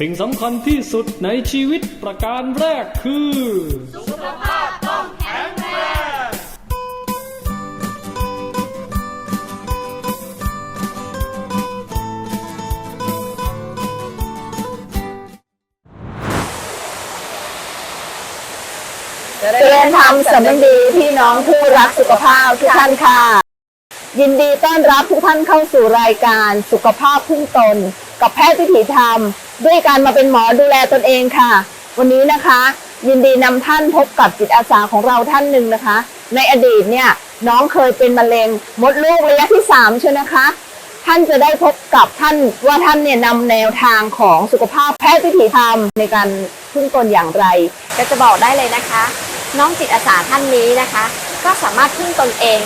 สิ่งสำคัญที่สุดในชีวิตประการแรกคือเจริญธรรมสำนึกดีพี่น้องผู้รักสุขภาพทุกท่านค่ะ ยินดีต้อนรับทุกท่านเข้าสู่รายการสุขภาพพึ่งตน กับแพทย์วิถีธรรม ด้วยการมาเป็นหมอดูแลตนเองค่ะ วันนี้นะคะ ยินดีนำท่านพบกับจิตอาสาของเราท่านหนึ่งนะคะ ในอดีตเนี่ยน้องเคยเป็นมะเร็งมดลูกระยะที่สามใช่ไหมคะ ท่านจะได้พบกับท่านว่าท่านเนี่ยนำแนวทางของสุขภาพแพทย์วิถีธรรมในการพึ่งตนอย่างไรก็จะบอกได้เลยนะคะ น้องจิตอาสาท่านนี้นะคะ ก็สามารถพึ่งตนเอง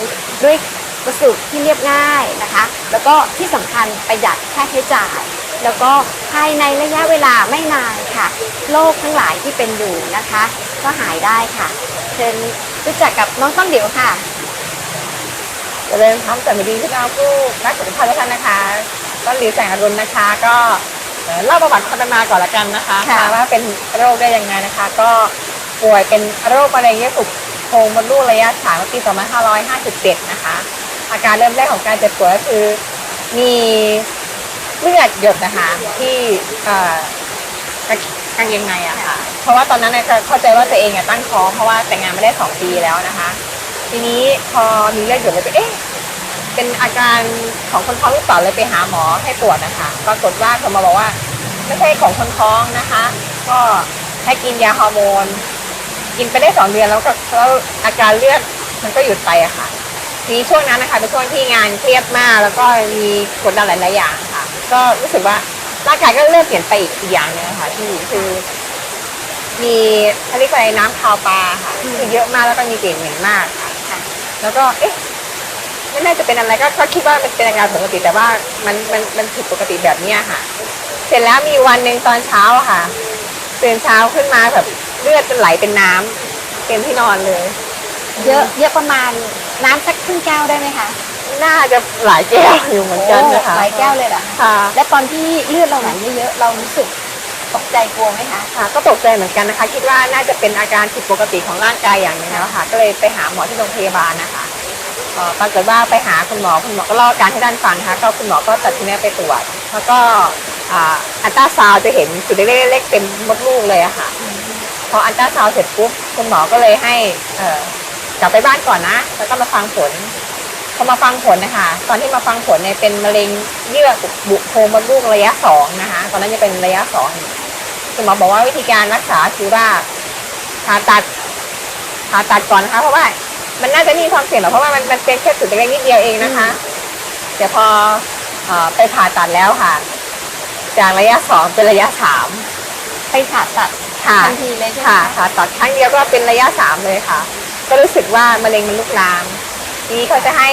ด้วยวัสดุที่เรียบง่ายนะคะ แล้วก็ที่สำคัญประหยัดค่าใช้จ่าย แล้วก็ภายในระยะเวลาไม่นานค่ะ โรคทั้งหลายที่เป็นอยู่นะคะ ก็หายได้ค่ะ เชิญรู้จักกับน้องต้นเดี๋ยวค่ะเจริญพร้อมสวัสดีพี่น้องผู้รักสุขภาพทุกท่านนะคะต้นหลิวแสงอรุณนะคะ ก็เอ่อเล่าประวัติความเป็นมาก่อนละกันนะคะค่ะว่าเป็นโรคได้ยังไงนะคะ ก็ป่วยเป็นโรคมะเร็งเยื่อบุโพรงมดลูกระยะสามเมื่อปี 2557 นะคะ อาการเริ่มแรกของการเจ็บป่วยก็คือ มี เลือดหยดนะคะที่เอ่อกางกางเกงในอะค่ะ เพราะว่าตอนนั้นเนี่ยเข้าใจว่าตัวเองอะตั้งท้องเพราะว่าแต่งงานไม่ได้สองปีแล้วนะคะ ทีนี้พอมีเลือดหยดเลยไปเอ๊ะเป็นอาการของคนท้องหรือเปล่าเลยไปหาหมอให้ตรวจนะคะปรากฏว่าเขามาบอกว่าไม่ใช่ของคนท้องนะคะ ก็ให้กินยาฮอร์โมน กินไปได้สองเดือนแล้วก็แล้วอาการเลือดมันก็หยุดไปอะค่ะ ทีนี้ช่วงนั้นนะคะเป็นช่วงที่งานเครียดมาก แล้วก็มีกดดันหลายๆอย่างค่ะ ก็รู้สึกว่าร่างกายก็เริ่มเปลี่ยนไปอีกอย่างหนึงค่ะที่คือ มีเขาเรียกว่าอะไรน้ำคาวปลาค่ะคือเยอะมากแล้วก็มีกลิ่นเหม็นมากค่ะ แล้วก็เอ๊ะไม่น่าจะเป็นอะไรก็ก็คิดว่ามันเป็นอาการปกติแต่ว่ามันมันมันผิดปกติแบบเนี้ยค่ะ เสร็จแล้วมีวันหนึ่งตอนเช้าอะค่ะตื่นเช้าขึ้นมาแบบเลือดเป็นไหลเป็นน้ำเต็มที่นอนเลย เยอะเยอะประมาณ น้ำสักครึ่งแก้วได้ไหมคะน่าจะหลายแก้วอยู่เหมือนกันนะคะโอ้หลายแก้วเลยเหรอคะค่ะและตอนที่เลือดเราไหลเยอะๆเรารู้สึกตกใจกลัวไหมคะค่ะก็ตกใจเหมือนกันนะคะ คิดว่าน่าจะเป็นอาการผิดปกติของร่างกายอย่างหนึงแล้วค่ะ ก็เลยไปหาหมอที่โรงพยาบาลนะคะเอ่อปรากฏว่าไปหาคุณหมอคุณหมอก็เล่าอาการให้ด้านฟังนะคะก็คุณหมอก็ตัดทีนี้ไปตรวจแล้วก็อ่าอัลตราซาวด์จะเห็นจุดเล็กๆเต็มมดลูกเลยอะค่ะ พออัลตราซาวด์เสร็จปุ๊บคุณหมอก็เลยให้เอ่อ กลับไปบ้านก่อนนะ แล้วก็มาฟังผล พอมาฟังผลนะคะ ตอนที่มาฟังผลเนี่ยเป็นมะเร็งเยื่อบุโพรงมดลูกระยะสองนะคะ ตอนนั้นจะเป็นระยะสองคุณหมอบอกว่าวิธีการรักษาคือว่าผ่าตัดผ่าตัดก่อนนะคะ เพราะว่ามันน่าจะมีความเสี่ยงหรอกเพราะว่ามันมันเป็นแค่จุดเล็กๆนิดเดียวเองนะคะแต่พอเอ่อไปผ่าตัดแล้วค่ะ จากระยะสองเป็นระยะสามไปผ่าตัดค่ะทันทีเลยใช่ไหมค่ะคะผ่าตัดครั้งเดียวก็เป็นระยะสามเลยค่ะ ก็รู้สึกว่ามะเร็งมันลุกลามทีนี้เขาจะให้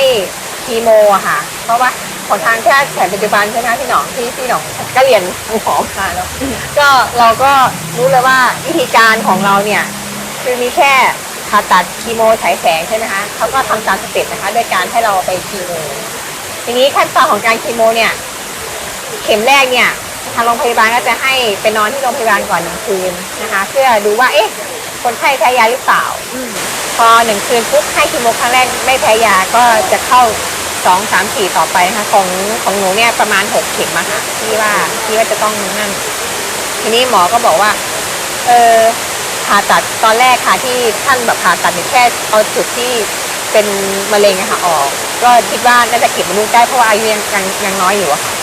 คีโมอะค่ะ เพราะว่าของทางแพทย์แผนปัจจุบันใช่ไหมคะพี่หนองที่พี่หนองก็เรียนหมอมาแล้วก็เราก็รู้เลยว่าวิธีการของเราเนี่ยคือมีแค่ผ่าตัดคีโมฉายแสงใช่ไหมคะเขาก็ทำตามสเต็ปนะคะด้วยการให้เราไปคีโม ทีนี้ขั้นตอนของการคีโมเนี่ย เข็มแรกเนี่ยทางโรงพยาบาลก็จะให้ไปนอนที่โรงพยาบาลก่อนหนึ่งคืนนะคะ เพื่อดูว่าเอ๊ะ คนไข้แพ้ยาหรือเปล่าอืมพอหนึ่งคืนปุ๊บให้คีโมครั้งแรกไม่แพ้ยาก็จะเข้าสองสามสี่ต่อไปนะคะของของหนูเนี่ยประมาณหกเข็มอะค่ะที่ว่าที่ว่าจะต้องนั่นทีนี้หมอก็บอกว่า เออผ่าตัดตอนแรกค่ะที่ท่านแบบผ่าตัดเนี่ยแค่เอาจุดที่เป็นมะเร็งอะค่ะออก ก็คิดว่าน่าจะเก็บมนุษย์ได้เพราะว่าอายุยังยังยังน้อยอยู่อะค่ะ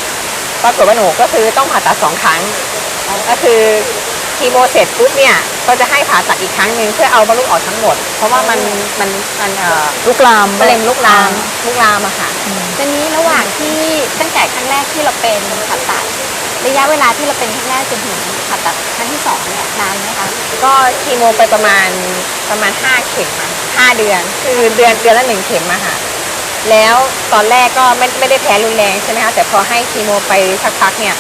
ปรากฏว่าหนูก็คือต้องผ่าตัดสองครั้งก็คือ คีโมเสร็จปุ๊บเนี่ยก็จะให้ผ่าตัดอีกครั้งหนึ่งเพื่อเอามดลูกออกทั้งหมด เพราะว่ามันมันมันเอ่อลุกลามมะเร็งลุกลามลุกลามอะค่ะทีนี้ระหว่างที่ตั้งแต่ครั้งแรกที่เราเป็นผ่าตัดระยะเวลาที่เราเป็นครั้งแรกจนถึงผ่าตัดครั้งที่สองเนี่ยนานไหมคะก็คีโมไปประมาณประมาณห้าเข็มอะห้าเดือน คือเดือนเดือนละหนึ่งเข็มอะค่ะแล้วตอนแรกก็ไม่ไม่ได้แพ้รุนแรงใช่ไหมคะแต่พอให้คีโมไปสักพักเนี่ย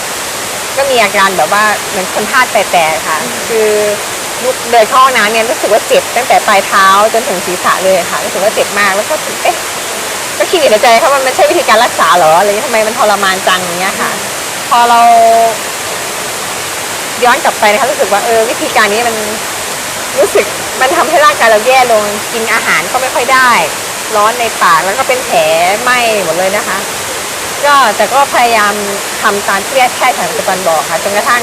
ก็มีอาการแบบว่าเหมือนคนธาตุแตกๆค่ะ คือลุกเดินเข้าห้องน้ำเนี่ยรู้สึกว่าเจ็บตั้งแต่ปลายเท้าจนถึงศีรษะเลยค่ะรู้สึกว่าเจ็บมากแล้วก็เอ๊ะก็คิดอยู่ในใจค่ะว่ามันใช่วิธีการรักษาเหรออะไรเงี้ยทำไมมันทรมานจังอย่างเงี้ยค่ะ พอเราพย้อนกลับไปนะคะรู้สึกว่าเออวิธีการนี้มันรู้สึกมันทำให้ร่างกายเราแย่ลงกินอาหารก็ไม่ค่อยได้ ร้อนในปากแล้วก็เป็นแผลไหม้หมดเลยนะคะ ก็แต่ก็พยายามทำตามที่แพทย์แผนปัจจุบันบอกค่ะจนกระทั่ง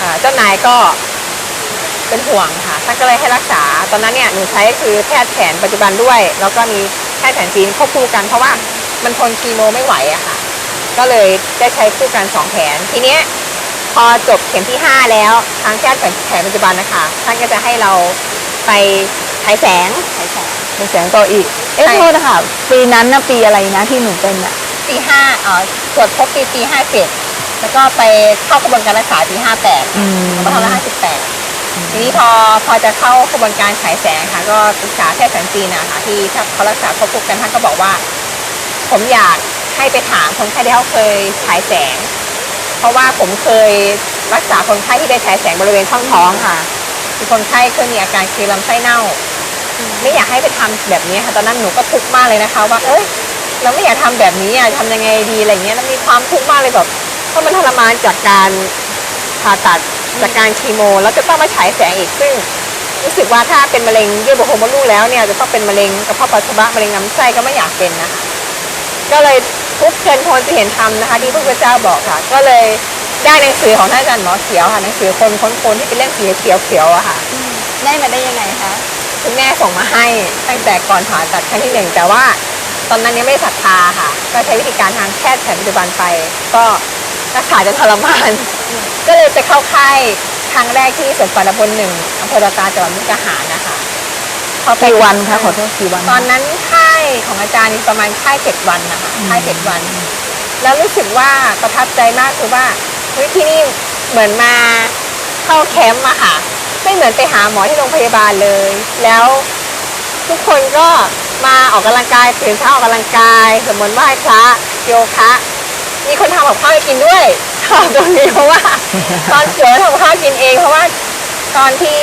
อ่าเจ้านายก็เป็นห่วงค่ะท่านก็เลยให้รักษา ตอนนั้นเนี่ยหนูใช้คือแพทย์แผนปัจจุบันด้วย แล้วก็มีแพทย์แผนจีนควบคู่กันเพราะว่ามันทนคีโมไม่ไหวอะค่ะ ก็เลยได้ใช้คู่กันสองแผน ทีเนี้ยพอจบเข็มที่ 5 แล้วทางแพทย์แผนปัจจุบันนะคะ ท่านก็จะให้เราไปฉายแสงใช้แสงมีเสียงต่ออีก เอ๊ะใช่โทษนะคะปีนั้นนะปีอะไรนะที่หนูเป็นอะ ปีห้าเอ่อตรวจพบปีปีห้าเจ็ดแล้วก็ไปเข้ากระบวนการรักษาปีห้าแปดอืมแล้วก็ทำละห้าสิบแปดทีนี้พอพอจะเข้ากระบวนการฉายแสงค่ะก็ปรึกษาแพทย์แผนจีนนะคะที่ถ้าเขารักษาควบคู่กันท่านก็บอกว่า ผมอยากให้ไปถามคนไข้ที่เขาเคยฉายแสง เพราะว่าผมเคยรักษาคนไข้ที่ได้ฉายแสงบริเวณช่องท้องค่ะมีคนไข้เคยมีอาการคือลำไส้เน่า ไม่อยากให้ไปทำแบบนี้ค่ะตอนนั้นหนูก็ทุกข์มากเลยนะคะ ว่าเอ้ย เราไม่อยากทำแบบนี้อะทำยังไงดีอะไรเงี้ยแล้วมีความทุกข์มากเลยแบบเพราะมันทรมานจากการผ่าตัดจากการคีโม แล้วจะต้องมาฉายแสงอีกซึ่ง รู้สึกว่าถ้าเป็นมะเร็งเยื่อบุโพรงมดลูกแล้วเนี่ยจะต้องเป็นมะเร็งกระเพาะปัสสาวะมะเร็งลำไส้ก็ไม่อยากเป็นนะคะก็เลยทุกเชิญคนจะเห็นธรรมนะคะ ที่พระพุทธเจ้าบอกค่ะ ก็เลยได้หนังสือของท่านอาจารย์หมอเขียวค่ะหนังสือคนค้นคนที่เป็นเล่มสีเขียวเขียวๆอะค่ะได้มาได้ยังไงคะคุณแม่ส่งมาให้ตั้งแต่ก่อนผ่าตัดครั้งที่หนึ่งแต่ว่า ตอนนั้นยังไม่ได้ศรัทธาค่ะ ก็ใช้วิธีการทางแพทย์แผนปัจจุบันไป ก็รักษาจนทรมาน ก็เลยไปเข้าค่ายครั้งแรกที่สวนป่าตะบนหนึ่งอำเภอตาตาจังหวัดมุกดาหารนะคะพอไปกี่วันคะขอโทษกี่วันตอนนั้นค่ายของอาจารย์นี่ประมาณค่ายเจ็ดวันนะคะค่ายเจ็ดวัน แล้วรู้สึกว่าประทับใจมากคือว่าเฮ้ยที่นี่เหมือนมาเข้าแคมป์อะค่ะ ไม่เหมือนไปหาหมอที่โรงพยาบาลเลย แล้วทุกคนก็ มาออกกำลังกายตื่นเช้าออกกำลังกายสวดมนต์ไหว้พระโยคะมีคนทำกับข้าวให้กินด้วยชอบตรงนี้เพราะว่า ตอนป่วยทำกับข้าวกินเอง เพราะว่าตอนที่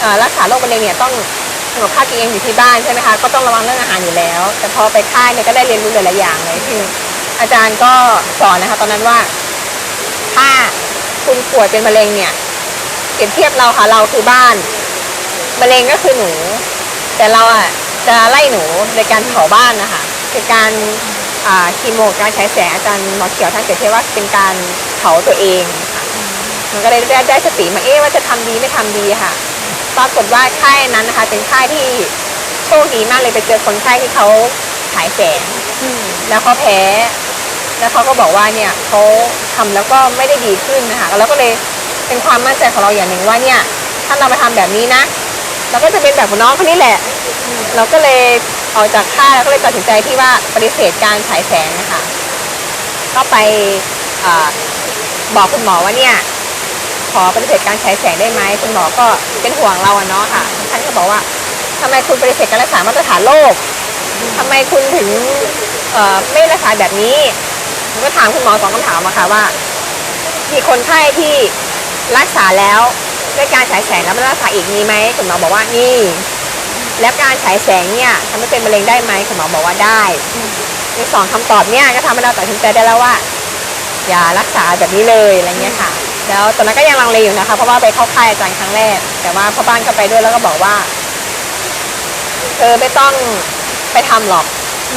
เอ่อรักษาโรคมะเร็งเนี่ยต้องทำกับข้าวกินเองอยู่ที่บ้านใช่ไหมคะก็ต้องระวังเรื่องอาหารอยู่แล้ว แต่พอไปค่ายเนี่ยก็ได้เรียนรู้หลายๆอย่างเลยคืออาจารย์ก็สอนนะคะ ตอนนั้นว่า ถ้าคุณป่วยเป็นมะเร็งเนี่ยเปรียบเทียบเราค่ะเราคือบ้านมะเร็งก็คือหนู แต่เราอะ จะไล่หนูในการเผาบ้านนะคะคือการคีโมการฉายแสงอาจารย์หมอเขียวท่านเปรียเทียว่าเป็นการเผาตัวเองค่ะมันก็เลยได้ได้สติมาเอ๊ะว่าจะทำดีไม่ทำดีค่ะปรากฏว่าค่ายนั้นนะคะ เป็นค่ายที่โชคดีมากเลยไปเจอคนไข้ที่เขาฉายแสงแล้วเขาแพ้ แล้วเขาก็บอกว่าเนี่ยเขาทำแล้วก็ไม่ได้ดีขึ้นนะคะแล้วก็เลยเป็นความมั่นใจของเราอย่างหนึ่งว่าเนี่ยถ้าเรามาทำแบบนี้นะ เราก็จะเป็นแบบของน้องคนนี้แหละ เราก็เลยออกจากค่ายแล้วก็เลยตัดสินใจที่ว่าปฏิเสธการฉายแสงนะคะก็ไปอบอกคุณหมอว่าเนี่ยขอปฏิเสธการฉายแสงได้ไหมคุณหมอก็เป็นห่วงเราอะเนาะค่ะท่านก็บอกว่าทำไมคุณปฏิเสธการรักษามาตรฐานโลกทำไมคุณถึงไม่รักษาแบบนี้ผมก็ถามคุณหมอสองคำถามอะค่ะว่า มีคนไข้ที่รักษาแล้ว ด้วยการฉายแสงแล้วไม่รักษาอีกมีไหมคุณหมอบอกว่านี่แล้วการฉายแสงเนี่ยทำให้เป็นมะเร็งได้ไหมคุณหมอบอกว่าได้ในสองคำตอบเนี่ยก็ทำให้เราตัดสินใจได้แล้วว่า อย่ารักษาแบบนี้เลยอะไรเงี้ยค่ะ แล้วตอนนั้นก็ยังลังเลอยู่นะคะ เพราะว่าไปเข้าค่ายอาจารย์ครั้งแรก แต่ว่าพ่อบ้านก็ไปด้วยแล้วก็บอกว่าเธอไม่ต้องไปทำหรอก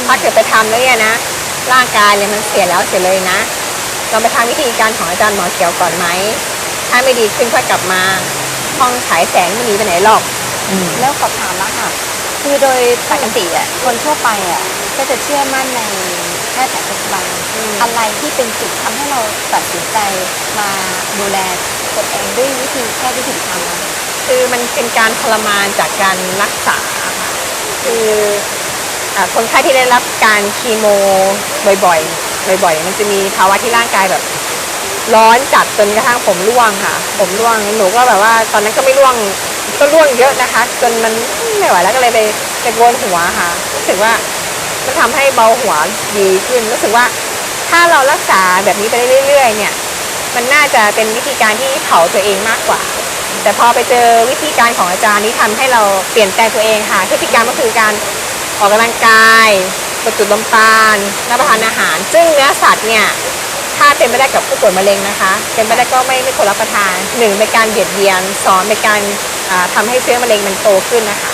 ถ้าเกิดไปทำแล้วเนี่ยนะ ร่างกายเลยมันเสียแล้วเสียเลยนะลองไปทำวิธีการของอาจารย์หมอเขียวก่อนไหม ถ้าไม่ดีขึ้นค่อยกลับมา ห้องฉายแสงไม่หนีไปไหนหรอก อืม แล้วขอถามแล้วค่ะ คือโดยปกติอะคนทั่วไปอะก็จะเชื่อมั่นในแพทย์แผนปัจจุบันอืม อะไรที่เป็นจุดทำให้เราตัดสินใจมาดูแลตัวเองด้วยวิธีแค่วิธีทำนั้นคือมันเป็นการทรมานจากการรักษาค่ะคืออ่าคนไข้ที่ได้รับการคีโมบ่อยๆ บ่อยๆ มันจะมีภาวะที่ร่างกายแบบ ร้อนจัดจนกระทั่งผมร่วงค่ะ ผมร่วงหนูก็แบบว่า ตอนนั้นก็ไม่ร่วงก็ร่วงเยอะนะคะ จนมันไม่ไหวแล้วก็เลยไปไปโกนหัวค่ะ รู้สึกว่ามันทำให้เบาหัวดีขึ้นรู้สึกว่าถ้าเรารักษาแบบนี้ไปเรื่อยๆ เนี่ย มันน่าจะเป็นวิธีการที่เผาตัวเองมากกว่า แต่พอไปเจอวิธีการของอาจารย์นี้ทำให้เราเปลี่ยนแปลงตัวเองค่ะพฤติกรรมก็คือการออกกำลังกายประจุลมปาณรับประทานอาหาร ซึ่งเนื้อสัตว์เนี่ย ถถ้าเป็นไม่ได้กับผู้ป่วยมะเร็งนะคะ เป็นไม่ได้ก็ไม่ไม่ควรรับประทานหนึ่งเป็นการเบียดเบียนสองเป็นการอ่าทำให้เชื้อมะเร็งมันโตขึ้นนะคะ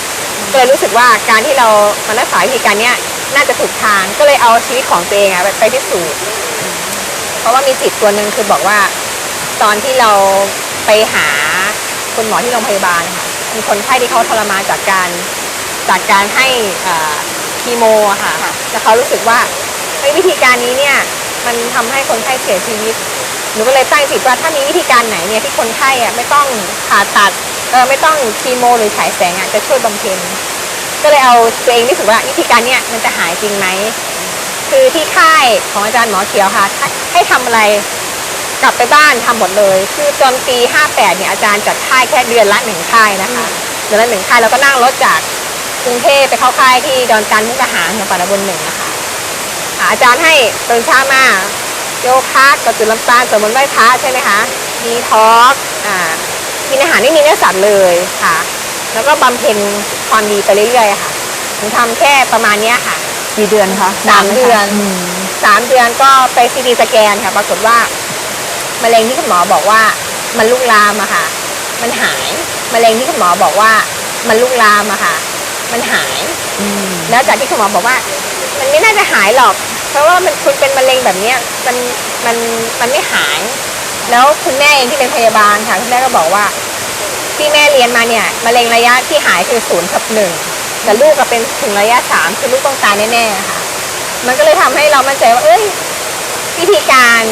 ก็เลยรู้สึกว่าการที่เรามารักษาวิธีการเนี้ยน่าจะถูกทางก็เลยเอาชีวิตของตัวเองอะไปไปพิสูจน์เพราะว่ามีจิตตัวหนึ่งคือบอกว่า ตอนที่เราไปหาคุณหมอที่โรงพยาบาลค่ะมีคนไข้ที่เขาทรมานจากการจากการให้อ่าคีโมอะค่ะค่ะแต่เขารู้สึกว่าเฮ้ยวิธีการนี้เนี่ย มันทำให้คนไข้เสียชีวิตหนูก็เลยตั้งจิตว่าถ้ามีวิธีการไหนเนี่ยที่คนไข้อะไม่ต้องผ่าตัดเออไม่ต้องคีโม หรือฉายแสงอะจะช่วยบำเพ็ญก็เลยเอาตัวเองรู้สึกว่าวิธีการเนี่ยมันจะหายจริงไหมคือที่ค่ายของอาจารย์หมอเขียวค่ะให้ให้ทำอะไรกลับไปบ้านทำหมดเลย คือจนปี 58 เนี่ยอาจารย์จัดค่ายแค่เดือนละหนึ่งค่ายนะคะเดือนละหนึ่งค่ายแล้วก็นั่งรถจากกรุงเทพไปเข้าค่ายที่ดอนจันทร์มุกดาหารอย่างปานาบนหนึ่งนะคะ อ่าอาจารย์ให้ตื่นเช้ามาโยคะกระจุดลำตาลสวดมนต์ไหว้พระใช่ไหมคะมีทอล์กอ่ากินอาหารไม่มีเนื้อสัตว์เลยค่ะ แล้วก็บำเพ็ญความดีไปเรื่อยๆค่ะหนูทำแค่ประมาณเนี้ยค่ะ กี่เดือนคะสามไหคะเดือนมสามเดือนก็ไปซีดีสแกนค่ะ ปรากฏว่ามะเร็งที่คุณหมอบอกว่ามันลุกลามอะค่ะ มันหายมะเร็งที่คุณหมอบอกว่ามันลุกลามอะค่ะ มันหายอืมแล้วจากที่คุณหมอบอกว่า มันไม่น่าจะหายหรอก เพราะว่ามันคุณเป็นมะเร็งแบบเนี้ยมันมันมันไม่หาย แล้วคุณแม่เองที่เป็นพยาบาลค่ะคุณแม่ก็บอกว่า ที่แม่เรียนมาเนี่ยมะเร็งระยะที่หายคือศูนย์กับหนึ่งแต่ลูกก็เป็นถึงระยะสามคือลูกต้องตายแน่ๆค่ะ มันก็เลยทำให้เรามั่นใจว่า เอ้ย วิธีการ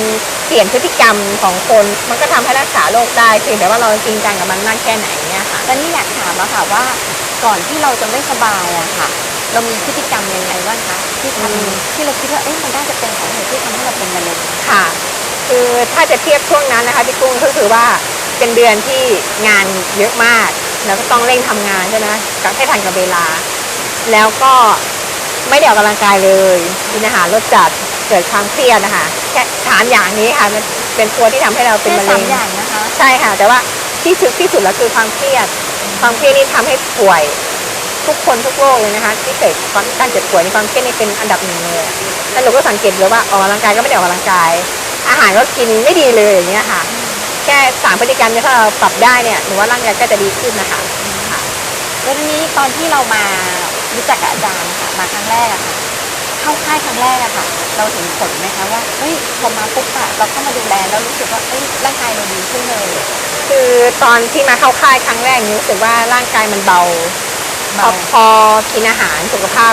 เปลี่ยนพฤติกรรมของคน มันก็ทำให้รักษาโรคได้เพียงแต่ว่าเราจริงจังกับมันมากแค่ไหนเนี่ยค่ะแตอนนี้อยากถามอะค่ะว่าก่อนที่เราจะไม่สบายอะค่ะ เรามีพฤติกรรมยังไงบ้างคะที่ทอืมำที่เราคิดว่าเอ๊ะมันน่าจะเป็นสาเหตุที่ทำให้เราเป็นมะเร็งค่ะ คือถ้าจะเทียบช่วงนั้นนะคะพี่กุ้งก็คือว่าเป็นเดือนที่งานเยอะมาก แล้วก็ต้องเร่งทำงานใช่ไหมกับให้ทันกับเวลา แล้วก็ไม่ได้ออกกำลังกายเลยกินอาหารรสจัดเกิดความเครียดนะคะแค่สามอย่างนี้ค่ะมันเป็นตัวที่ทำให้เราเป็นแค่มะสาเร็มงอย่างนะคะ ใช่ค่ะ แต่ว่าที่สุดที่สุดแล้วคือความเครียด ความเครียดนี่ทำให้ป่วย ทุกคนทุกโรคเลยนะคะ ที่เกิดความการเจ็บป่วยในความเครียดนี่เป็นอันดับหนึ่งเลยแล้วหนูก็สังเกตเลยว่าออกกำลังกายก็ไม่ได้ออกกำลังกาย อาหารก็กินไม่ดีเลยอย่างเงี้ยค่ะ แค่สามพฤติกรรมเนี่ยถ้าเราปรับได้เนี่ยหนูว่าร่างกายก็จะดีขึ้นนะคะค่ะแล้วทีนี้ตอนที่เรามารู้จักกับอาจารย์ค่ะมาครั้งแรกอะค่ะ เข้าค่ายครั้งแรกอะค่ะ เราเห็นผลไหมคะว่าเฮ้ยพอมาปุ๊บอะเราเข้ามาดูแลแล้วรู้สึกว่าเอ้ยร่างกายเราดีขึ้นเลย คือตอนที่มาเข้าค่ายครั้งแรกหนูรู้สึกว่าร่างกายมันเบา พอเบาพอกินอาหารสุขภาพ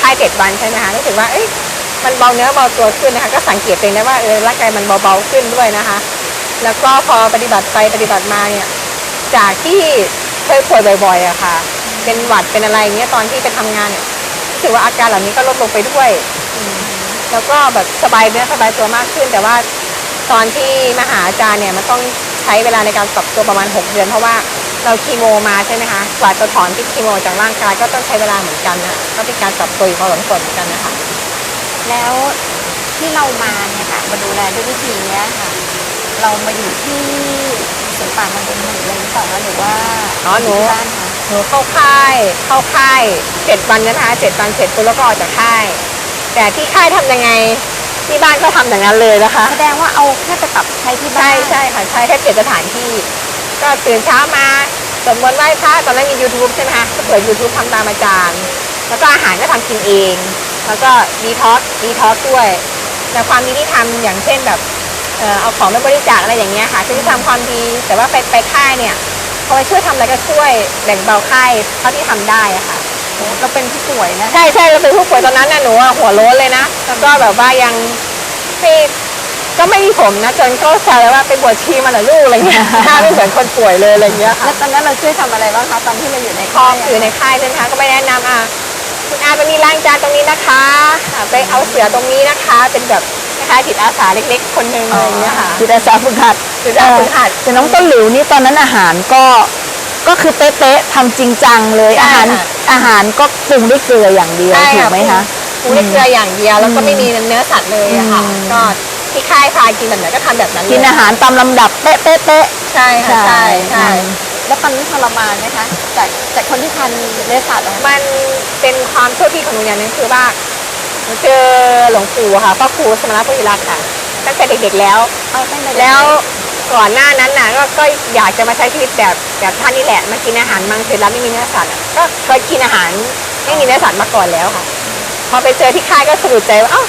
ค่ายเจ็ดวันใช่ไหมคะรู้สึกว่าเอ้ยมันเบาเนื้อเบาตัวขึ้นนะคะ ก็สังเกตเองได้ว่าเออร่างกายมันเบาๆขึ้นด้วยนะคะ แล้วก็พอปฏิบัติไปปฏิบัติมาเนี่ย จากที่เคยป่วยบ่อยๆอะค่ะ เป็นหวัดเป็นอะไรเงี้ยตอนที่ไปทำงานเนี่ยรู้สึกว่าอาการเหล่านี้ก็ลดลงไปด้วยอืมแล้วก็แบบสบายเนื้อสบายตัวมากขึ้น แต่ว่าตอนที่มาหาอาจารย์เนี่ยมันต้องใช้เวลาในการปรับตัวประมาณ 6 เดือนเพราะว่า เราคีโมมาใช่ไหมคะ กว่าจะถอนพิษคีโมจากร่างกายก็ต้องใช้เวลาเหมือนกันนะก็เป็นการปรับตัวอยู่พอสมควรเหมือนกันนะคะ แล้วที่เรามาเนี่ยค่ะมาดูแลด้วยวิธีเนี้ยค่ะ เรามาอยู่ที่สวนป่ามันเป็นหนึ่งเลยหรือเปล่าคะหรือว่าอ๋อหนู ยู่ที่บ้านคะหนูเข้าค่ายเข้าค่ายเจ็ดวันนะคะเจ็ดวันเสร็จปุ๊บแล้วก็ออกจากค่าย แต่ที่ค่ายทำยังไงที่บ้านก็ทำอย่างนั้นเลยนะคะ แสดงว่าเอาแค่ไปปรับใช้ที่บ้าใช่นใช่ค่ะใช่แค่เปลี่ยนสถานที่ ก็ตื่นเช้ามาสวดมนต์ไหว้พระตอนนั้นมี YouTube ใช่ไหมคะก็เปิด YouTube ทำตามอาจารย์ แล้วก็อาหารก็ทำกินเอง แล้วก็ดีท็อกดีท็อกด้วย แต่ความดีที่ทำอย่างเช่นแบบเอ่อเอาของไปบริจาคอะไรอย่างเงี้ยค่ะคือที่ทำความดีแต่ว่าไปไปค่ายเนี่ยพอไปช่วยทำอะไรก็ช่วยแบ่งเบาค่ายเท่าที่ทำได้อะค่ะเราเป็นผู้ป่วยนะ ใช่ใช่เราเป็นผู้ป่วยตอนนั้นน่ะหนูอะหัวโล้นเลยนะ แล้วก็แบบว่ายังไม่ ก็ไม่มีผมนะจนก็แซวเลยว่าไปบวชชีมาเหรอลูกอะไรเงี้ยหน้าไม่เหมือนคนป่วยเลยอะไรเงี้ยค่ะ แล้วตอนนั้นเราช่วยทำอะไรบ้างคะตอนที่เราอยู่ในพอค่ายอยู่ในค่ายใช่ไหมคะก็ไม่แนะนำอะคุณอาตรงนี้ล้างจานตรงนี้นะคะอะไปเอาเสือตรงนี้นะคะ เป็นแบบคล้ายๆจิตอาสาเล็กๆ คนหนึงอะไรเงี้ยค่ะ จิตอาสาฝึกหัดจิตอาสาฝึกหัดแต่น้องต้นหลิวนี่ตอนนั้นอาหารก็ก็คือเป๊ะๆทำจริงจังเลยใช่อาหารค่ะ อาหารก็ปรุงด้วยเกลืออย่างเดียวใช่ถูกค่ะไหมคะ ปรุงด้วยเกลืออย่างเดียวแล้วก็ไม่มีเนื้อสัตว์เลยอะค่ะอืมก็ ที่ค่ายพากินแบบไหนก็ทำแบบนั้นเลยกินอาหารตามลำดับเป๊ะเป๊ะเป๊ะ ใช่ค่ะใช่ใช่ แล้วตอนนั้นทรมานไหมคะจากจากคนที่ทานเนื้อสัตว์อะมันเป็นความโชคดีของหนูอย่างหนึงคือว่าหนูเจอหลวงปู่ค่ะพ่อครูสมณพุทธิรักษ์ค่ะ ตั้งแต่เด็กๆแล้ว เอาตั้งแต่แล้วก่อนหน้านั้นน่ะก็ก็อยากจะมาใช้ชีวิตแบบแบบท่านนี่แหละมากินอาหารมังสวิรัตไม่มีเนื้อสัตว์อะก็เคยกินอาหารไม่มีเนื้อสัตว์มาก่อนแล้วค่ะ พอไปเจอที่ค่ายก็สะดุดใจว่าเอ้า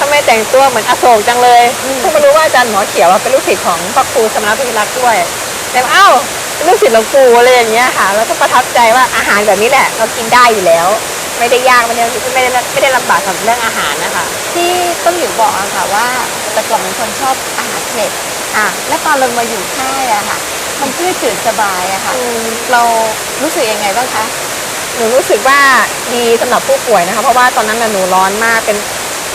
ทำไมแต่งตัวเหมือนอโศกจังเลยเพิ่งมารู้ว่าอาจารย์หมอเขียวอะเป็นลูกศิษย์ของพระครูสมณพิรักษ์ด้วย แต่ว่าเอ้าเป็นลูกศิษย์หลวงปู่อะไรอย่างเงี้ยค่ะ แล้วก็ประทับใจว่าอาหารแบบนี้แหละ เรากินได้อยู่แล้ว ไม่ได้ยากไม่ได้ไม่ได้ไม่ได้ลำบากสำหรับเรื่องอาหารนะคะ ที่ต้นหลิวบอกอะค่ะว่าแต่ก่อนเป็นคนชอบอาหารเผ็ดอะและตอนเรามาอยู่ค่ายอะค่ะ มันจืดจืดสบายอะค่ะเรารู้สึกยังไงบ้างคะหนูรู้สึกว่าดีสำหรับผู้ป่วยนะคะ เพราะว่าตอนนั้นน่ะหนูร้อนมากเป็น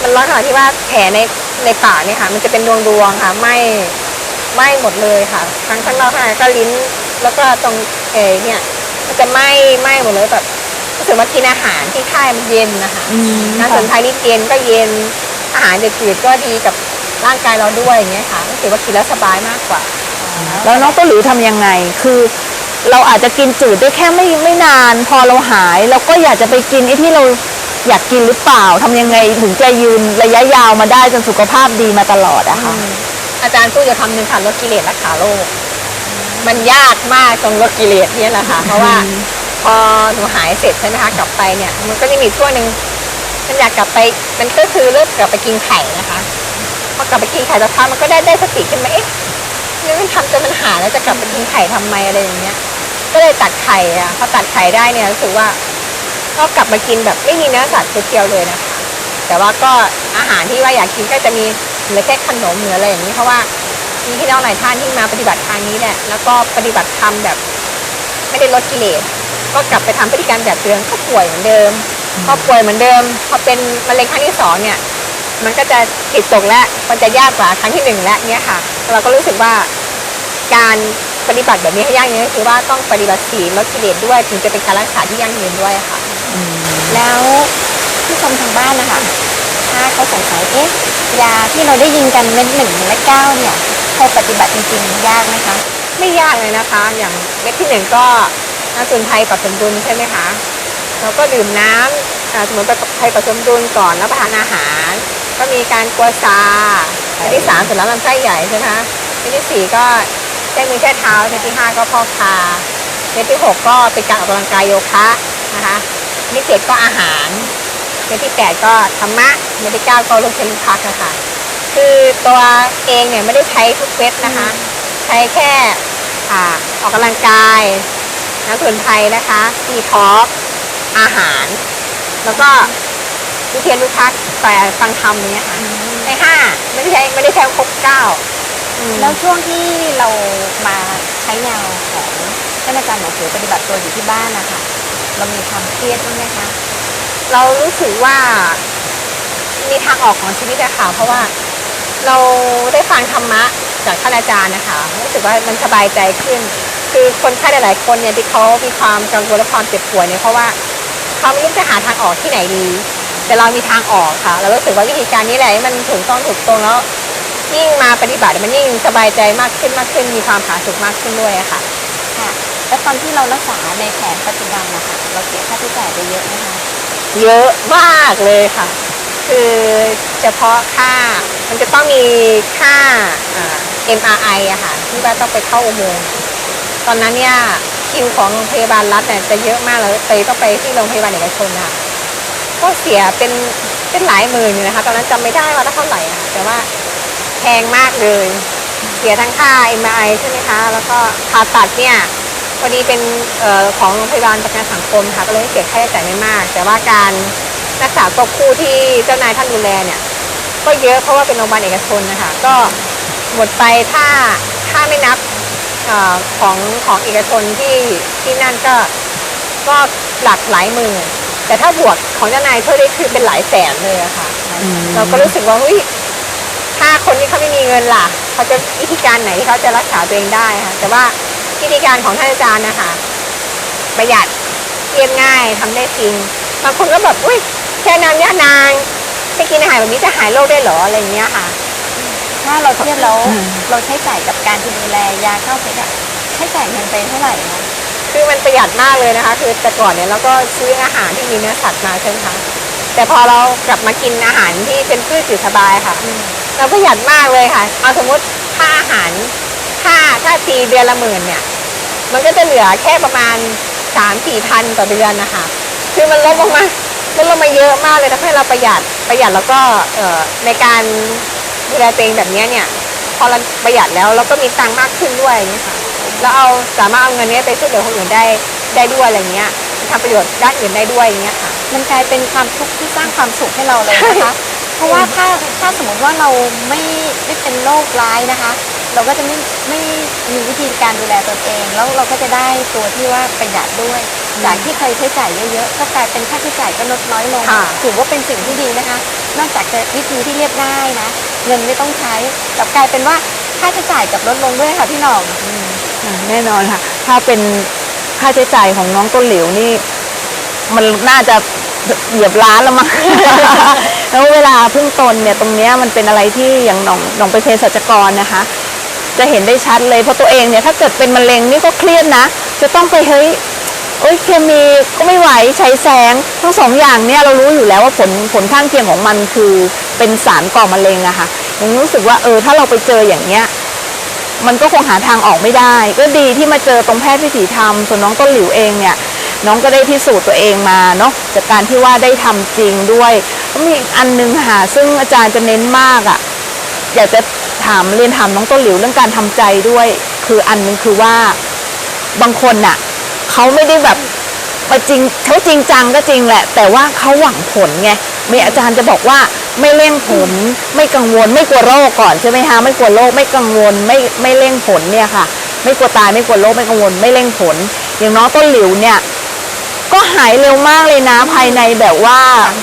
มันร้อนขนาดที่ว่าแผลในในปากเนี่ยค่ะ มันจะเป็นดวงดวงๆค่ะไหม่ไหม้หมดเลยค่ะทั้งข้างนอกข้างในก็ลิ้น แล้วก็ตรงเออเนี่ยมันจะไหม้ไหม้หมดเลยแบบรู้สึกว่ากินอาหารที่ค่ายมันเย็นนะคะอืมน้ำสมุนไพรนี่เย็นก็เย็นอาหารจืดๆก็ดีกับร่างกายเราด้วยอย่างเงี้ยค่ะรู้สึกว่ากินแล้วสบายมากกว่า แล้วน้องต้นหลิวทำยังไงคือเราอาจจะกินจืดได้แค่ไม่ไม่นาน พอเราหาย เราก็อยากจะไปกินไอ้ที่เรา อยากกินหรือเปล่าทำยังไงถึงจะยืนระยะยาวมาได้จนสุขภาพดีมาตลอดอะค่ะ อาจารย์พูดจะคำหนึ่งค่ะลดกิเลสรักษาโรคมันยากมากตรงลดกิเลสเนี่ยแหละค่ะ เพราะว่าพอหนูหายเสร็จใช่ไหมคะกลับไปเนี่ย มันก็จะมีช่วงหนึ่งมันอยากกลับไปมันก็คือเริ่มกลับไปกินไข่นะคะพอกลับไปกินไข่สักพักมันก็ได้ได้สติขึ้นมาเอ๊ะนี่มันทำจนมันหายแล้วจะกลับไปกินไข่ทำไมอะไรอย่างเงี้ย ก็เลยตัดไข่อะพอตัดไข่ได้เนี่ยรู้สึกว่า ก็กลับมากินแบบไม่มีเนื้อสัตว์เพียวๆเลยนะคะแต่ว่าก็อาหารที่ว่าอยากกินก็จะมีเหลือแค่ขนมเหลืออะไรอย่างนี้เพราะว่ามีพี่น้องหลายท่านที่มาปฏิบัติทางนี้แหละแล้วก็ปฏิบัติธรรมแบบ ไม่ได้ลดกิเลสก็กลับไปทำพฤติกรรมแบบเดิมก็ป่วยเหมือนเดิมพอป่วยเหมือนเดิมพอเป็นมะเร็งครั้งที่สองเนี่ย มันก็จะติดตกและมันจะยากกว่าครั้งที่หนึ่งและเนี่ยค่ะ เราก็รู้สึกว่าการ ปฏิบัติแบบนี้ให้ยั่งยืนก็คือว่าต้องปฏิบัติศีลลดกิเลสด้วย ถึงจะเป็นการรักษาที่ยั่งยืนด้วยค่ะ แล้วผู้ชมทางบ้านนะคะถ้าเขาสงสัยเอ๊ะยาที่เราได้ยินกันเม็ดหนึ่งเม็ดเก้าเนี่ยพอปฏิบัติจริงๆยากไหมคะไม่ยากเลยนะคะ อย่างเม็ดที่หนึ่งก็น้ำสมุนไพรปรับสมดุลใช่ไหมคะเราก็ดื่มน้ำอ่าสมุนไพรปรับสมดุลก่อนรับประทานอาหาร ก็มีการกลัวซาเม็ดที่สามเสร็จแล้วลำไส้ใหญ่ใช่ไหมคะเม็ดที่สี่ก็ แช่มือแช่เท้าเม็ดที่ห้าก็พอกคาเม็ดที่หกก็เป็นการออกกำลังกายโยคะนะคะเม็ดที่เจ็ดก็อาหารเม็ดที่แปดก็ธรรมะเม็ดที่เก้าก็ลูกเชลุพักอะค่ะคือตัวเองเนี่ยไม่ได้ใช้ทุกเม็ดนะคะ ใช้แค่อ่าออกกำลังกายน้ำสมุนไพรนะคะดีท็อกอาหาร แล้วก็วิเทียนลูกพักแต่ฟังธรรมเนี้ยค่ะในห้าไม่ได้ใช้ไม่ได้ใช้ครบเก้าอืม แล้วช่วงที่เรามาใช้แนวของท่านอาจารย์หมอเสือปฏิบัติตัวอยู่ที่บ้านนะคะเรามีความเครียดบ้างไหมคะเรารู้สึกว่ามีทางออกของชีวิตอะค่ะ เพราะว่าเราได้ฟังธรรมะจากท่านอาจารย์นะคะ รู้สึกว่ามันสบายใจขึ้น คือคนไข้หลายๆคนเนี่ยที่เขามีความกังวลและความเจ็บป่วยเนี่ยเพราะว่าเขาไม่รู้จะหาทางออกที่ไหนดี แต่เรามีทางออกค่ะ เรารู้สึกว่าวิธีการนี้แหละมันถูกต้องถูกตรงแล้ว ยิ่งมาปฏิบัติมันยิ่งสบายใจมากขึ้นมากขึ้น มีความผาสุกมากขึ้นด้วยอะค่ะ ค่ะ แล้วตอนที่เรารักษาในแผนปัจจุบันนะคะเราเสียค่าใช้จ่ายไปเยอะไหมคะเยอะมากเลยค่ะ คือเฉพาะค่า มันจะต้องมีค่าอ่า MRI อะค่ะที่ว่าต้องไปเข้าอุโมงค์ตอนนั้นเนี่ยคิวของโรงพยาบาลรัฐเนี่ยจะเยอะมากเลยไปต้องไปที่โรงพยาบาลเอกชนนะคะก็เสียเป็นเป็นหลายหมื่นอยู่นะคะ ตอนนั้นจำไม่ได้ว่าเท่าไหร่อะแต่ว่า แพงมากเลย เสียทั้งค่า MRI ใช่ไหมคะ แล้วก็ผ่าตัดเนี่ยพอดีเป็นเอ่อของโรงพยาบาลประกันสังคมค่ะก็เลยเสียค่าใช้จ่ายไม่มาก แต่ว่าการรักษาตัวคู่ที่เจ้านายท่านดูแลเนี่ย ก็เยอะเพราะว่าเป็นโรงพยาบาลเอกชนนะคะก็หมดไปถ้าถ้าไม่นับเออของของเอกชนที่ที่นั่นก็ก็หลักหลายหมื่นแต่ถ้าบวกของเจ้านายช่วยได้คือเป็นหลายแสนเลยอะค่ะ เราก็รู้สึกว่าเฮ้ย ถ้าคนที่เขาไม่มีเงินล่ะเขาจะวิธีการไหนที่เขาจะรักษาตัวเองได้ค่ะแต่ว่าวิธีการของท่านอาจารย์นะคะประหยัดเรียบง่ายทำได้จริงบางคนก็แบบอุ้ยแค่น้ำยานางไปกินอาหารแบบนี้จะหายโรคได้เหรออะไรอย่างเงี้ยค่ะ ถ้าเราเทียบแล้วเราใช้จ่ายกับการดูแลยาเข้าเพชรอะใช้จ่ายเงินไปเท่าไหร่คะคือมันประหยัดมากเลยนะคะ คือแต่ก่อนเนี่ยเราก็ซื้ออาหารที่มีเนื้อสัตว์มาใช่ไหมคะแต่พอเรากลับมากินอาหารที่เป็นพืชจืดสบายค่ะก็ เราประหยัดมากเลยค่ะ เอาสมมติค่าอาหาร ค่าถ้าตีเดือนละหมื่นเนี่ย มันก็จะเหลือแค่ประมาณสามสี่พันต่อเดือนนะคะ คือมันลดลงมาลดลงมาเยอะมากเลยทำให้เราประหยัดประหยัดแล้วก็เอ่อในการดูแลตัวเองแบบนี้เนี่ย พอเราประหยัดแล้วเราก็มีตังค์มากขึ้นด้วยอย่ค่ะแล้วเอาสามารถเอาเงินนี้ไปช่วยเหลือคนอื่นได้ได้ด้วยอะไรเงี้ยทำประโยชน์ด้านอื่นได้ด้วยอย่างเงี้ยค่ะ มันกลายเป็นความทุกข์ที่สร้างความสุขให้เราเลยนะคะ ราะว่าถ้าถ้าสมมติว่าเราไม่ไม่เป็นโรคร้ายนะคะ เราก็จะไม่ไม่มีวิธีการดูแลตนเอง แล้วเราก็จะได้ตัวที่ว่าประหยัดด้วย จากที่เคยใช้จ่ายเยอะๆก็กลายเป็นค่าใช้จ่ายก็ลดน้อยลงค่ะถือว่าเป็นสิ่งที่ดีนะคะ นอกจากจะวิธีที่เรียบง่ายนะ เงินไม่ต้องใช้กลับกลายเป็นว่าค่าใช้จ่ายกลับลดลงด้วยค่ะพี่หน่องอ่าแน่นอนค่ะ ถ้าเป็นค่าใช้จ่ายของน้องต้นหลิวนี่ มันน่าจะ เหยียบล้านแล้วมั้ง แล้วเวลาเพิ่งตนเนี่ยตรงเนี้ยมันเป็นอะไรที่อย่างน้องน้องไปนเภสัชกรนะคะ จะเห็นได้ชัดเลยเพราะตัวเองเนี่ยถ้าเกิดเป็นมะเร็งนี่ก็เครียดนะ จะต้องไปเฮ้ยโอ้ยเคมีก็ไม่ไหวใช้แสงทั้งสองอย่างเนี่ยเรารู้อยู่แล้วว่าผลผลข้างเคียงของมันคือเป็นสารก่อมะเร็งอะค่ะยังรู้สึกว่าเออถ้าเราไปเจออย่างเนี้ยมันก็คงหาทางออกไม่ได้ ก็ดีที่มาเจอตรงแพทย์วิถีธรรมส่วนน้องต้นหลิวเองเนี่ย น้องก็ได้พิสูจน์ตัวเองมาเนาะจากการที่ว่าได้ทำจริงด้วยก็มีอีกอันนึงค่ะซึ่งอาจารย์จะเน้นมากอะ่ะอยากจะถามเรียนถามน้องต้นหลิวเรื่องการทำใจด้วย คืออันนึงคือว่าบางคนน่ะเขาไม่ได้แบบมาจริงเขาจริงจังก็จริงแหละ แต่ว่าเขาหวังผลไงมีอาจารย์จะบอกว่าไม่เร่งผลไม่กังวล ไม่กลัวโรคก่อนใช่ไหมคะไม่กลัวโรคไม่กังวลไม่ไม่เร่งผลเนี่ยค่ะ ไม่กลัวตายไม่กลัวโรคไม่กังวล ไม่เร่งผล อย่างน้องต้นหลิวเนี่ย ก็หายเร็วมากเลยนะภายในแบบว่า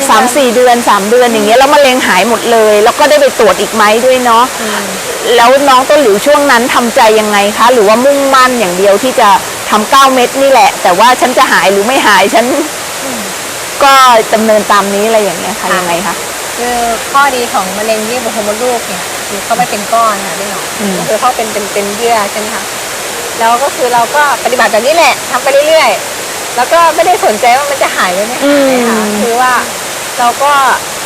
สามสี่เดือนสามเดือนอย่างเงี้ยแล้วมะเร็งหายหมดเลย แล้วก็ได้ไปตรวจอีกไหมด้วยเนาะแล้วน้องต้นหลิวช่วงนั้นทำใจยังไงคะ หรือว่ามุ่งมั่นอย่างเดียวที่จะทำเก้าเม็ดนี่แหละ แต่ว่าฉันจะหายหรือไม่หายฉันก็ดำเนินตามนี้อะไรอย่างเงี้ยค่ะยังไงคะ คือข้อดีของมะเร็งเยื่อบุโพรงมดลูกเนี่ยคือเขาไม่เป็นก้อนค่ะพี่หนออืมก็คือเขาเป็นเป็นเป็นเยื่อใช่ไหมคะแล้วก็คือเราก็ปฏิบัติแบบนี้แหละทำไปเรื่อยๆ แล้วก็ไม่ได้สนใจว่ามันจะหายหรือไม่หายค่ะคือว่าเราก็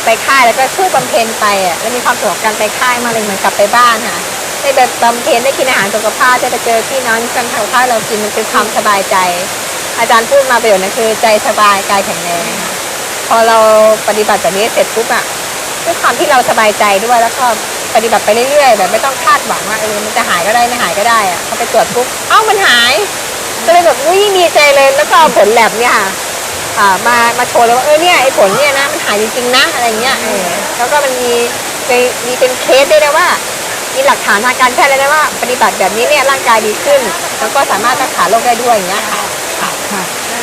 ไปค่ายแล้วก็ช่วยบำเพ็ญไปอะแล้วมีความสุขกับการไปค่ายมากเลยเหมือนกลับไปบ้านค่ะได้แบบบำเพ็ญได้กินอาหารสุขภาพได้ไปเจอพี่น้องกันทางค่ายเรากินมันเป็นความสบายใจ อาจารย์พูดมาประโยชน์นั้นคือใจสบายกายแข็งแรงค่ะพอเราปฏิบัติแบบนี้เสร็จปุ๊บอะด้วยความที่เราสบายใจด้วยแล้วก็ปฏิบัติไปเรื่อยๆแบบไม่ต้องคาดหวังว่าเออมันจะหายก็ได้ไม่หายก็ได้อะพอไปตรวจปุ๊บเอ้ามันหาย ก็เลยแบบอุ้ยดีใจเลยแล้วก็เอาผลแลบเนี่ยค่ะอ่ามามาโชว์เลยว่าเออเนี่ยไอ้ผลเนี่ยนะมันหายจริงๆนะอะไรเงี้ยเออแล้วก็มันมีเป็นมีเป็นเคสด้วยนะว่า มีหลักฐานทางการแพทย์เลยนะว่า ปฏิบัติแบบนี้เนี่ยร่างกายดีขึ้น แล้วก็สามารถรักษาโรคได้ด้วยอย่างเงี้ยค่ะ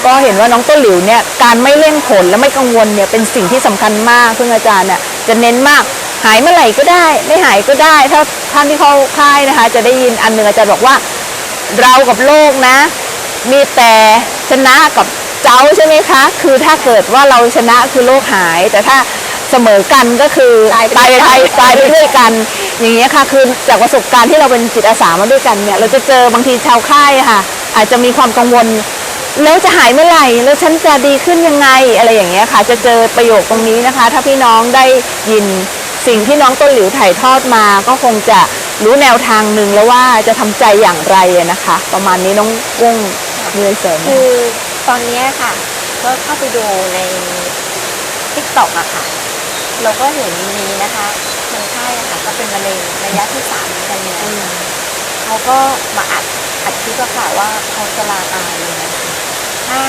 ก็เห็นว่าน้องต้นหลิวเนี่ยการไม่เร่งผลและไม่กังวลเนี่ยเป็นสิ่งที่สำคัญมากซึ่งอาจารย์เนี่ยจะเน้นมากหายเมื่อไหร่ก็ได้ ไม่หายก็ได้ ถ้าท่านที่เข้าค่ายนะคะ จะได้ยินอันหนึ่งอาจารย์บอกว่า เรากับโลกนะ มีแต่ชนะกับเจ้าใช่ไหมคะ คือถ้าเกิดว่าเราชนะคือโลกหาย แต่ถ้าเสมอกันก็คือตายไปตายด้วยไปกันตายไปด้วยกัน อย่างเงี้ยค่ะคือจากประสบการณ์ที่เราเป็นจิตอาสามาด้วยกันเนี่ย เราจะเจอบางทีชาวค่ายอะค่ะ อาจจะมีความกังวล แล้วจะหายเมื่อไหร่ แล้วฉันจะดีขึ้นยังไงอะไรอย่างเงี้ยค่ะ จะเจอประโยคตรงนี้นะคะ ถ้าพี่น้องได้ยินสิ่งที่น้องต้นหลิวถ่ายทอดมา ก็คงจะรู้แนวทางหนึ่งแล้วว่าจะทำใจอย่างไรอะนะคะ ประมาณนี้น้องกุ้ง มีอะไรเสริมไหมคือตอนเนี้ยค่ะ ก็เข้าไปดูในทิกตอกอะค่ะ เราก็เห็นมีนะคะคนไข้อะค่ะ ก็เป็นมะเร็งระยะที่สามเหมือนกันเนี่ยเขาก็มาอัดอัดคลิปอะค่ะว่าเขาจะลาตายเลยนะคะถ้า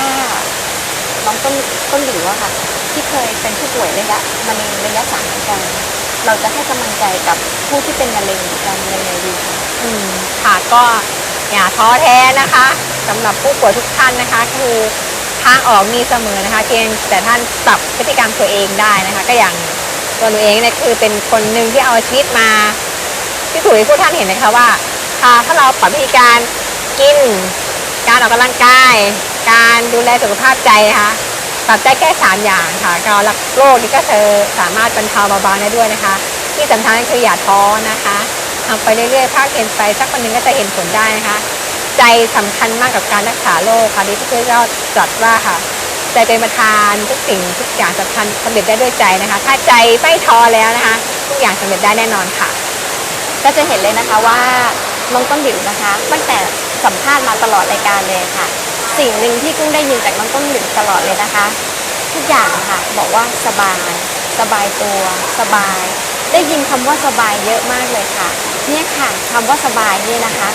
น้องต้นต้นหลิวอะค่ะ ที่เคยเป็นผู้ป่วยระยะมะเร็งระยะสามเหมือนกัน เราจะให้กำลังใจกับผู้ที่เป็นมะเร็งเหมือนกันยังไงดีคะ อืมค่ะก็ อย่าท้อแท้นะคะสำหรับผู้ป่วยทุกท่านนะคะ คือทางออกมีเสมอนะคะ เพียงแต่ท่านปรับพฤติกรรมตัวเองได้นะคะ ก็อย่างตัวหนูเองเนี่ยคือเป็นคนหนึ่งที่เอาชีวิตมาพิสูจน์ให้ผู้ท่านเห็นนะคะว่าถ้าเราปรับวิธีการกิน การออกกำลังกาย การดูแลสุขภาพใจนะคะปรับได้แค่สามอย่างค่ะก็รักโรคนี้ก็เธอสามารถบรรเทาเบาบางได้ด้วยนะคะ ที่สำคัญคืออย่าท้อนะคะ ทำไปเรื่อยๆภาคเห็นไปสักวันหนึ่งก็จะเห็นผลได้นะคะ ใจสำคัญมากกับการรักษาโรคค่ะที่พระพุทธเจ้าตรัสว่าค่ะ ใจเป็นประธานทุกสิ่งทุกอย่างสำคัญสำเร็จได้ด้วยใจนะคะ ถ้าใจไม่ท้อแล้วนะคะ ทุกอย่างสำเร็จได้แน่นอนค่ะ ก็จะเห็นเลยนะคะว่าน้องต้นหลิวนะคะ ตั้งแต่สัมภาษณ์มาตลอดรายการเลยค่ะ สิ่งหนึ่งที่กุ้งได้ยินจากน้องต้นหลิวตลอดเลยนะคะ ทุกอย่างค่ะบอกว่าสบาย สบายตัว สบาย ได้ยินคำว่าสบายเยอะมากเลยค่ะ เนี่ยค่ะคำว่าสบายเนี่ยนะคะ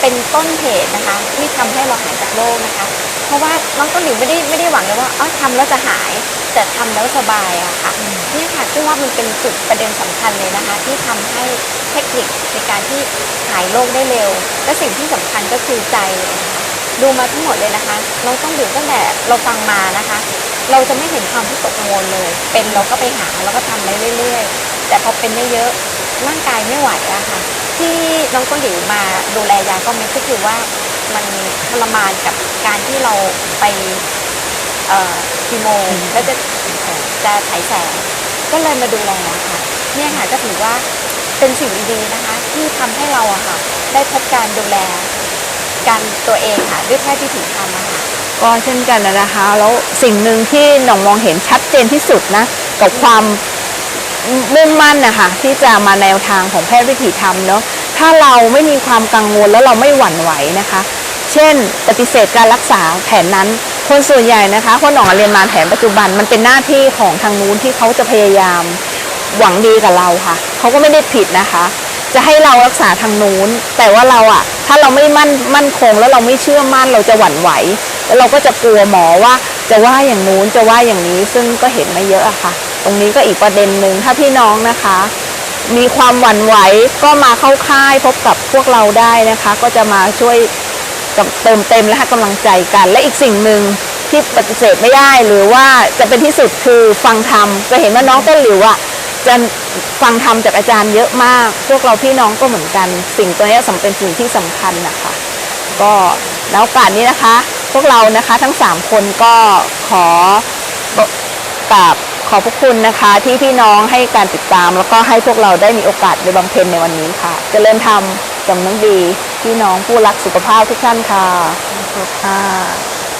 เป็นต้นเหตุนะคะ ที่ทำให้เราหายจากโรคนะคะ เพราะว่าน้องต้นหลิวไม่ได้ไม่ได้หวังเลยว่าเออทำแล้วจะหาย แต่ทำแล้วสบายอะค่ะเนี่ยค่ะซึ่งว่ามันเป็นจุดประเด็นสำคัญเลยนะคะ ที่ทำให้เทคนิคในการที่หายโรคได้เร็ว และสิ่งที่สำคัญก็คือใจเลยนะคะ ดูมาทั้งหมดเลยนะคะน้องต้องดื่มตั้งแต่เราฟังมานะคะ เราจะไม่เห็นความที่ตกกังวลเลย เป็นเราก็ไปหาแล้วก็ทำไปเรื่อย ๆ แต่พอเป็นเยอะๆร่างกายไม่ไหวอะค่ะ ที่น้องต้นหลิวมาดูแลยาก็มันก็คือว่ามันทรมานกับการที่เราไปเอ่อคีโมแล้วจะจะฉายแสง ก็เลยมาดูแลค่ะ เนี่ยค่ะก็ถือว่าเป็นสิ่งดีๆนะคะ ที่ทำให้เราอะค่ะ ได้พบการดูแล การตัวเองค่ะด้วยแพทย์ที่ถึงทำอะค่ะ ก็เช่นกันนะคะ แล้วสิ่งหนึ่งที่หน่องมองเห็นชัดเจนที่สุดนะ กับความมุ่งมั่นนะคะที่จะมาแนวทางของแพทย์วิถีธรรมเนาะถ้าเราไม่มีความกังวลแล้วเราไม่หวั่นไหวนะคะ เช่น ปฏิเสธการรักษาแผนนั้น คนส่วนใหญ่นะคะคนหนองเรียนมาแผนปัจจุบันมันเป็นหน้าที่ของทางนู้นที่เขาจะพยายามหวังดีกับเราค่ะเขาก็ไม่ได้ผิดนะคะ จะให้เรารักษาทางนู้น แต่ว่าเราอะถ้าเราไม่มั่นมั่นคงแล้วเราไม่เชื่อมั่นเราจะหวั่นไหว แล้วเราก็จะกลัวหมอว่าจะว่าอย่างนู้นจะว่าอย่างนี้ซึ่งก็เห็นมาเยอะอะค่ะ ตรงนี้ก็อีกประเด็นหนึ่งถ้าพี่น้องนะคะ มีความหวั่นไหวก็มาเข้าค่ายพบกับพวกเราได้นะคะ ก็จะมาช่วยเติมเต็มและให้กำลังใจกัน และอีกสิ่งหนึ่งที่ปฏิเสธไม่ได้หรือว่าจะเป็นที่สุดคือฟังธรรมจะเห็นว่าน้องเต้นหลิวอะ จะฟังธรรมจากอาจารย์เยอะมาก พวกเราพี่น้องก็เหมือนกัน สิ่งตัวนี้ยสำเป็นสิ่งที่สำคัญนะคะ ก็แล้วโอกาสนี้นะคะ พวกเรานะคะทั้ง 3 คนก็ขอกราบขอบพระคุณนะคะ ที่พี่น้องให้การติดตาม แล้วก็ให้พวกเราได้มีโอกาสในบำเพ็ญในวันนี้ค่ะจเจริญธรรมจำน้ำดี พี่น้องผู้รักสุขภาพทุกท่านค่ะขอบคุณค่ะ